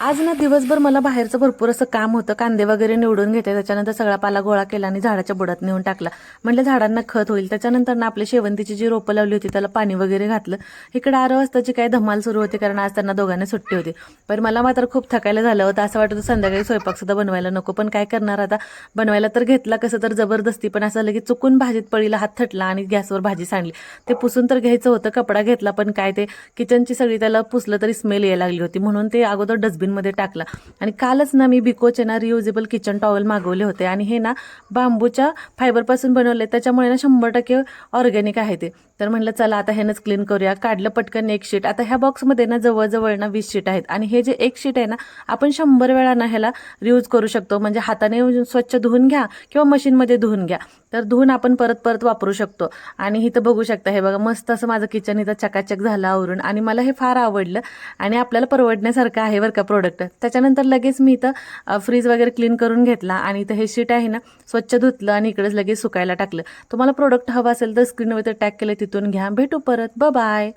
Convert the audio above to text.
आज ना दिवसभर मला बाहेरचं भरपूर असं काम होतं. कांदे वगैरे निवडून घेते त्याच्यानंतर सगळा पाला गोळा केला आणि झाडाच्या बुडात नेऊन टाकला. म्हटलं झाडांना खत होईल. त्याच्यानंतर ना आपल्या शेवंतीची जी रोपं लावली होती त्याला पाणी वगैरे घातलं. इकडे आरो वाजताची काय धमाल सुरू होती कारण आज त्यांना दोघांना सुट्टी होती. पण मला मात्र खूप थकायला झालं होतं. असं वाटतं संध्याकाळी स्वयंपाक सुद्धा बनवायला नको. पण काय करणार आता? बनवायला तर घेतला कसं तर जबरदस्ती. पण असं लगेच चुकून भाजीत पळीला हात थटला आणि गॅसवर भाजी सांडली. ते पुसून तर घ्यायचं होतं. कपडा घेतला पण काय ते किचनची सगळी त्याला पुसलं तरी स्मेल यायला लागली होती. म्हणून ते अगोदर डस्टबिनमध्ये टाकला. आणि कालच ना मी बिकोचे ना रियुजेबल किचन टॉवेल मागवले होते. आणि हे ना बांबूच्या फायबरपासून बनवले त्याच्यामुळे ना शंभर टक्के ऑर्गॅनिक आहे ते. तर म्हणलं चला आता ह्यानंच क्लीन करूया. काढलं पटकन एक शीट आता ह्या बॉक्समध्ये ना जवळजवळ ना वीस शीट आहेत. आणि हे जे एक शीट आहे ना आपण शंभर वेळा ना ह्याला रियूज करू शकतो. म्हणजे हाताने स्वच्छ धुवून घ्या किंवा मशीनमध्ये धुवून घ्या. तर धुवून आपण परत परत वापरू शकतो. आणि इथं बघू शकता हे बघा मस्त असं माझं किचन इथं चकाचक झालं आवरून. आणि मला हे फार आवडलं. आणि आपल्याला परवडण्यासारखं आहे बरं का प्रोडक्ट त्याच्यानंतर लगेच मी इथं फ्रीज वगैरे क्लीन करून घेतला आणि इथं हे शीट आहे ना स्वच्छ धुतलं आणि इकडेच लगेच सुकायला टाकलं. तुम्हाला प्रोडक्ट हवं असेल तर स्क्रीनवर टॅग केलं तिथून घ्या. भेटू परत. ब बाय